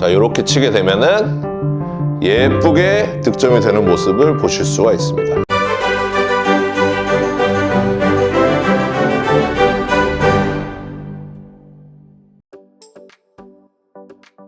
자, 이렇게 치게 되면은 예쁘게 득점이 되는 모습을 보실 수가 있습니다.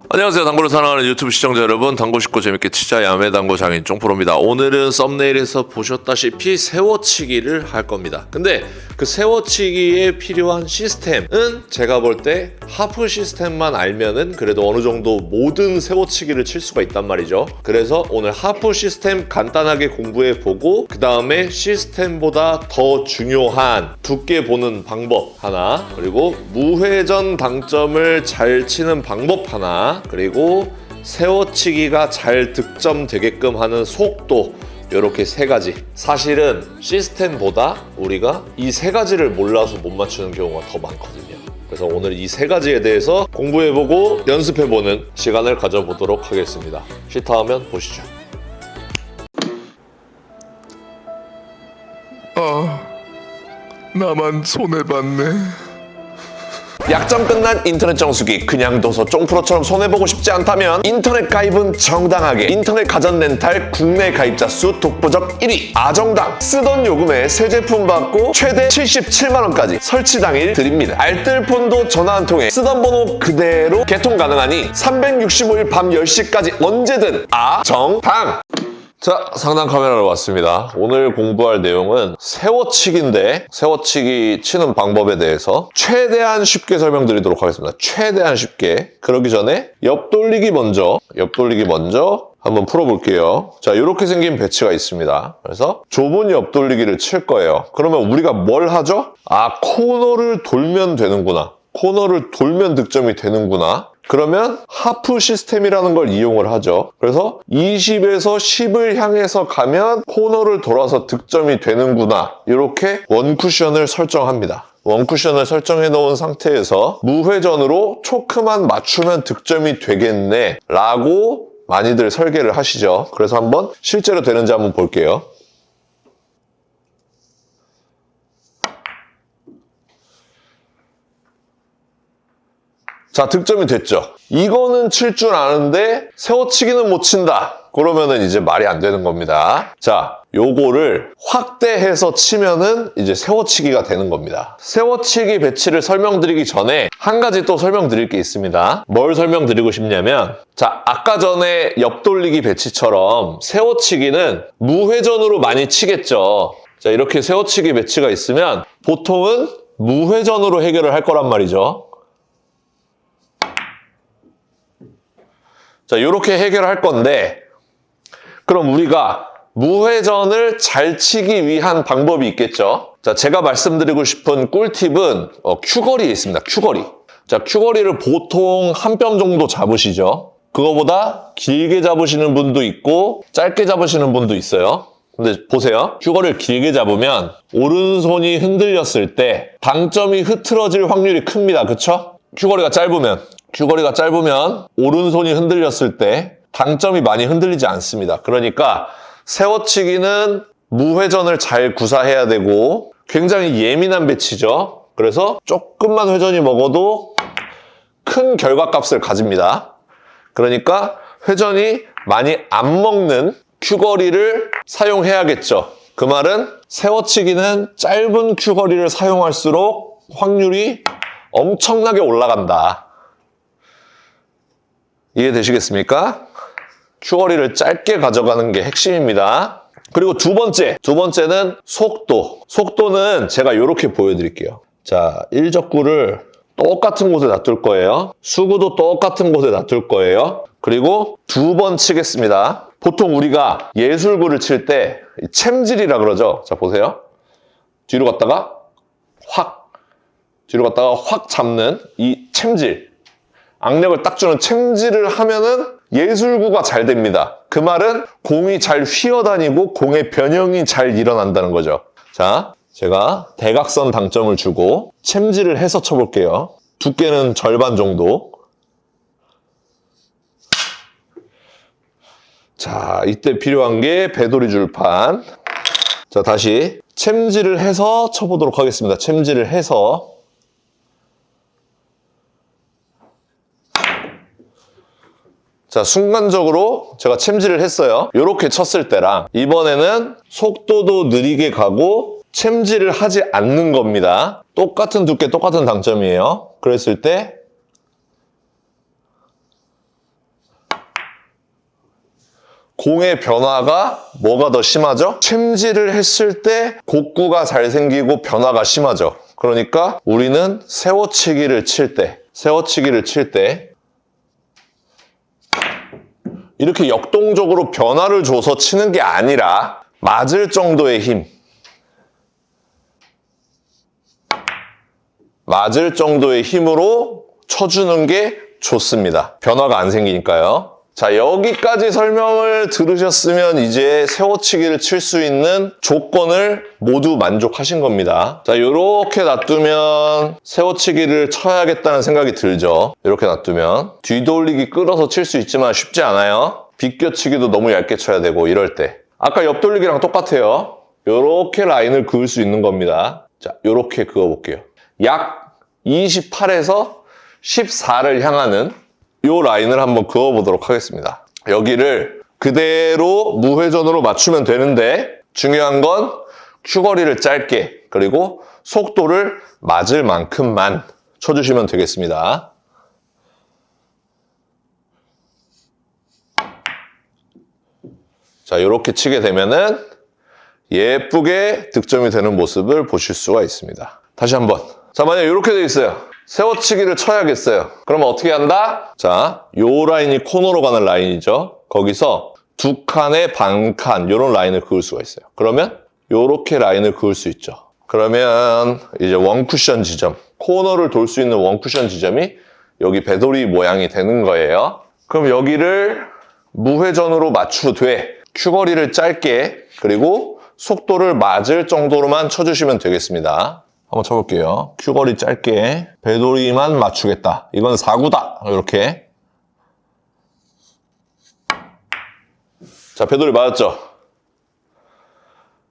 안녕하세요. 당구를 사랑하는 유튜브 시청자 여러분. 당구 쉽고 재밌게 치자 야매 당구 장인 쫑프로입니다. 오늘은 썸네일에서 보셨다시피 세워치기를 할 겁니다. 근데 그 세워치기에 필요한 시스템은 제가 볼 때 하프 시스템만 알면은 그래도 어느 정도 모든 세워치기를 칠 수가 있단 말이죠. 그래서 오늘 하프 시스템 간단하게 공부해 보고 그 다음에 시스템보다 더 중요한 두께 보는 방법 하나 그리고 무회전 당점을 잘 치는 방법 하나 그리고 세워치기가 잘 득점되게끔 하는 속도 이렇게 세 가지. 사실은 시스템보다 우리가 이 세 가지를 몰라서 못 맞추는 경우가 더 많거든요. 그래서 오늘 이 세 가지에 대해서 공부해보고 연습해보는 시간을 가져보도록 하겠습니다. 시타하면 보시죠. 나만 손해봤네. 약정 끝난 인터넷 정수기 그냥 둬서 쫑프로처럼 손해보고 싶지 않다면 인터넷 가입은 정당하게. 인터넷 가전 렌탈 국내 가입자 수 독보적 1위. 아정당. 쓰던 요금에 새 제품 받고 최대 77만원까지 설치 당일 드립니다. 알뜰폰도 전화 한 통에 쓰던 번호 그대로 개통 가능하니 365일 밤 10시까지 언제든 아정당 자, 상단 카메라로 왔습니다. 오늘 공부할 내용은 세워치기인데 세워치기 치는 방법에 대해서 최대한 쉽게 설명드리도록 하겠습니다. 최대한 쉽게. 그러기 전에 옆돌리기 먼저, 옆돌리기 먼저 한번 풀어볼게요. 자, 이렇게 생긴 배치가 있습니다. 그래서 좁은 옆돌리기를 칠 거예요. 그러면 우리가 뭘 하죠? 아, 코너를 돌면 되는구나. 코너를 돌면 득점이 되는구나. 그러면 하프 시스템이라는 걸 이용을 하죠. 그래서 20에서 10을 향해서 가면 코너를 돌아서 득점이 되는구나. 이렇게 원 쿠션을 설정합니다. 원 쿠션을 설정해 놓은 상태에서 무회전으로 초크만 맞추면 득점이 되겠네. 라고 많이들 설계를 하시죠. 그래서 한번 실제로 되는지 한번 볼게요. 자, 득점이 됐죠. 이거는 칠 줄 아는데 세워치기는 못 친다. 그러면은 이제 말이 안 되는 겁니다. 자, 요거를 확대해서 치면은 이제 세워치기가 되는 겁니다. 세워치기 배치를 설명드리기 전에 한 가지 또 설명드릴 게 있습니다. 뭘 설명드리고 싶냐면 자, 아까 전에 옆돌리기 배치처럼 세워치기는 무회전으로 많이 치겠죠. 자, 이렇게 세워치기 배치가 있으면 보통은 무회전으로 해결을 할 거란 말이죠. 자, 이렇게 해결할 건데, 그럼 우리가 무회전을 잘 치기 위한 방법이 있겠죠? 자, 제가 말씀드리고 싶은 꿀팁은 어, 큐거리에 있습니다. 큐거리. 자, 큐거리를 보통 한 뼘 정도 잡으시죠? 그거보다 길게 잡으시는 분도 있고, 짧게 잡으시는 분도 있어요. 근데 보세요. 큐거리를 길게 잡으면 오른손이 흔들렸을 때 당점이 흐트러질 확률이 큽니다. 그쵸? 큐거리가 짧으면 큐거리가 짧으면 오른손이 흔들렸을 때 당점이 많이 흔들리지 않습니다. 그러니까 세워치기는 무회전을 잘 구사해야 되고 굉장히 예민한 배치죠. 그래서 조금만 회전이 먹어도 큰 결과값을 가집니다. 그러니까 회전이 많이 안 먹는 큐거리를 사용해야겠죠. 그 말은 세워치기는 짧은 큐거리를 사용할수록 확률이 엄청나게 올라간다. 이해되시겠습니까? 큐거리를 짧게 가져가는 게 핵심입니다. 그리고 두 번째, 두 번째는 속도. 속도는 제가 이렇게 보여드릴게요. 자, 일적구를 똑같은 곳에 놔둘 거예요. 수구도 똑같은 곳에 놔둘 거예요. 그리고 두 번 치겠습니다. 보통 우리가 예술구를 칠 때 챔질이라 그러죠. 자, 보세요. 뒤로 갔다가 확, 뒤로 갔다가 확 잡는 이 챔질. 악력을 딱 주는 챔질을 하면은 예술구가 잘 됩니다. 그 말은 공이 잘 휘어다니고 공의 변형이 잘 일어난다는 거죠. 자, 제가 대각선 당점을 주고 챔질을 해서 쳐볼게요. 두께는 절반 정도. 자, 이때 필요한 게 배돌이 줄판. 자, 다시 챔질을 해서 쳐보도록 하겠습니다. 챔질을 해서 자, 순간적으로 제가 챔질을 했어요. 이렇게 쳤을 때랑 이번에는 속도도 느리게 가고 챔질을 하지 않는 겁니다. 똑같은 두께, 똑같은 당점이에요. 그랬을 때 공의 변화가 뭐가 더 심하죠? 챔질을 했을 때 곡구가 잘 생기고 변화가 심하죠. 그러니까 우리는 세워치기를 칠 때, 세워치기를 칠때 이렇게 역동적으로 변화를 줘서 치는 게 아니라 맞을 정도의 힘, 맞을 정도의 힘으로 쳐주는 게 좋습니다. 변화가 안 생기니까요. 자, 여기까지 설명을 들으셨으면 이제 세워치기를 칠 수 있는 조건을 모두 만족하신 겁니다. 자, 이렇게 놔두면 세워치기를 쳐야겠다는 생각이 들죠. 이렇게 놔두면. 뒤돌리기 끌어서 칠 수 있지만 쉽지 않아요. 비껴치기도 너무 얇게 쳐야 되고 이럴 때. 아까 옆돌리기랑 똑같아요. 이렇게 라인을 그을 수 있는 겁니다. 자, 이렇게 그어볼게요. 약 28에서 14를 향하는 이 라인을 한번 그어보도록 하겠습니다. 여기를 그대로 무회전으로 맞추면 되는데 중요한 건 큐거리를 짧게 그리고 속도를 맞을 만큼만 쳐주시면 되겠습니다. 자, 이렇게 치게 되면은 예쁘게 득점이 되는 모습을 보실 수가 있습니다. 다시 한번. 자, 만약 이렇게 돼 있어요. 세워치기를 쳐야겠어요. 그러면 어떻게 한다? 자, 요 라인이 코너로 가는 라인이죠. 거기서 두 칸에 반 칸, 요런 라인을 그을 수가 있어요. 그러면 요렇게 라인을 그을 수 있죠. 그러면 이제 원쿠션 지점, 코너를 돌 수 있는 원쿠션 지점이 여기 배돌이 모양이 되는 거예요. 그럼 여기를 무회전으로 맞추되 큐거리를 짧게 그리고 속도를 맞을 정도로만 쳐주시면 되겠습니다. 한번 쳐볼게요. 큐거리 짧게 배돌이만 맞추겠다. 이건 사구다. 이렇게. 자, 배돌이 맞았죠?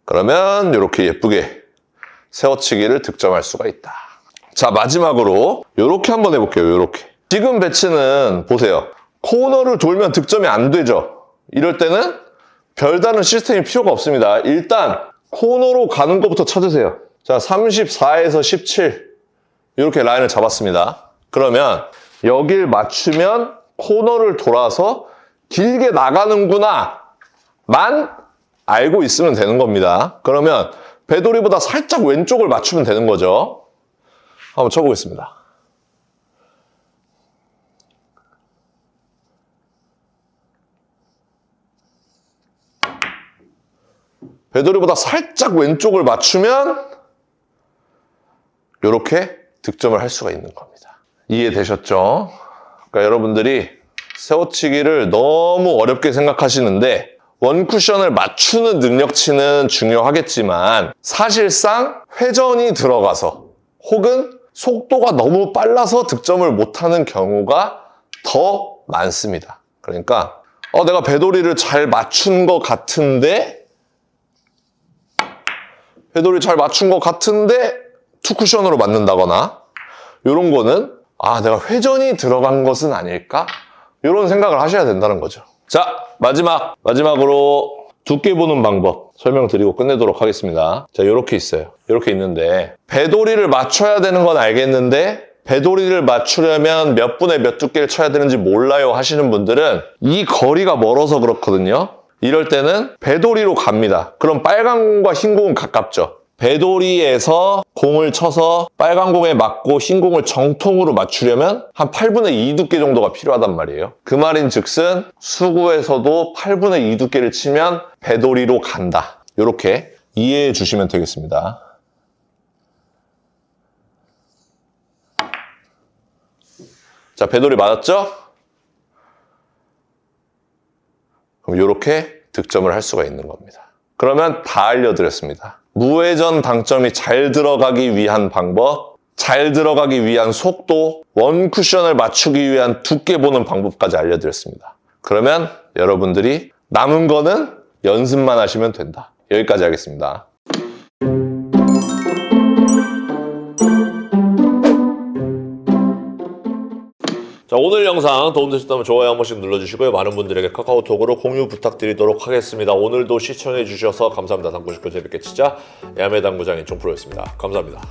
그러면 이렇게 예쁘게 세워치기를 득점할 수가 있다. 자, 마지막으로 이렇게 한번 해볼게요. 이렇게. 지금 배치는 보세요. 코너를 돌면 득점이 안 되죠? 이럴 때는 별다른 시스템이 필요가 없습니다. 일단 코너로 가는 것부터 찾으세요. 자, 34에서 17 이렇게 라인을 잡았습니다. 그러면 여길 맞추면 코너를 돌아서 길게 나가는구나 만 알고 있으면 되는 겁니다. 그러면 배돌이보다 살짝 왼쪽을 맞추면 되는 거죠. 한번 쳐보겠습니다. 배돌이보다 살짝 왼쪽을 맞추면 이렇게 득점을 할 수가 있는 겁니다. 이해되셨죠? 그러니까 여러분들이 세워치기를 너무 어렵게 생각하시는데 원쿠션을 맞추는 능력치는 중요하겠지만 사실상 회전이 들어가서 혹은 속도가 너무 빨라서 득점을 못하는 경우가 더 많습니다. 그러니까 어, 내가 배돌이를 잘 맞춘 것 같은데 배돌이 잘 맞춘 것 같은데 투쿠션으로 맞는다거나 이런 거는 아 내가 회전이 들어간 것은 아닐까? 이런 생각을 하셔야 된다는 거죠. 자 마지막 마지막으로 두께 보는 방법 설명드리고 끝내도록 하겠습니다. 자 이렇게 있어요. 이렇게 있는데 배돌이를 맞춰야 되는 건 알겠는데 배돌이를 맞추려면 몇 분에 몇 두께를 쳐야 되는지 몰라요 하시는 분들은 이 거리가 멀어서 그렇거든요. 이럴 때는 배돌이로 갑니다. 그럼 빨간 공과 흰 공은 가깝죠. 배돌이에서 공을 쳐서 빨간 공에 맞고 흰 공을 정통으로 맞추려면 한 8분의 2 두께 정도가 필요하단 말이에요. 그 말인 즉슨 수구에서도 8분의 2 두께를 치면 배돌이로 간다. 이렇게 이해해 주시면 되겠습니다. 자, 배돌이 맞았죠? 그럼 이렇게 득점을 할 수가 있는 겁니다. 그러면 다 알려드렸습니다. 무회전 당점이 잘 들어가기 위한 방법, 잘 들어가기 위한 속도, 원 쿠션을 맞추기 위한 두께 보는 방법까지 알려드렸습니다. 그러면 여러분들이 남은 거는 연습만 하시면 된다. 여기까지 하겠습니다. 자 오늘 영상 도움되셨다면 좋아요 한 번씩 눌러주시고요. 많은 분들에게 카카오톡으로 공유 부탁드리도록 하겠습니다. 오늘도 시청해 주셔서 감사합니다. 당구식구 재밌게 치자 야매 당구장인 종프로였습니다. 감사합니다.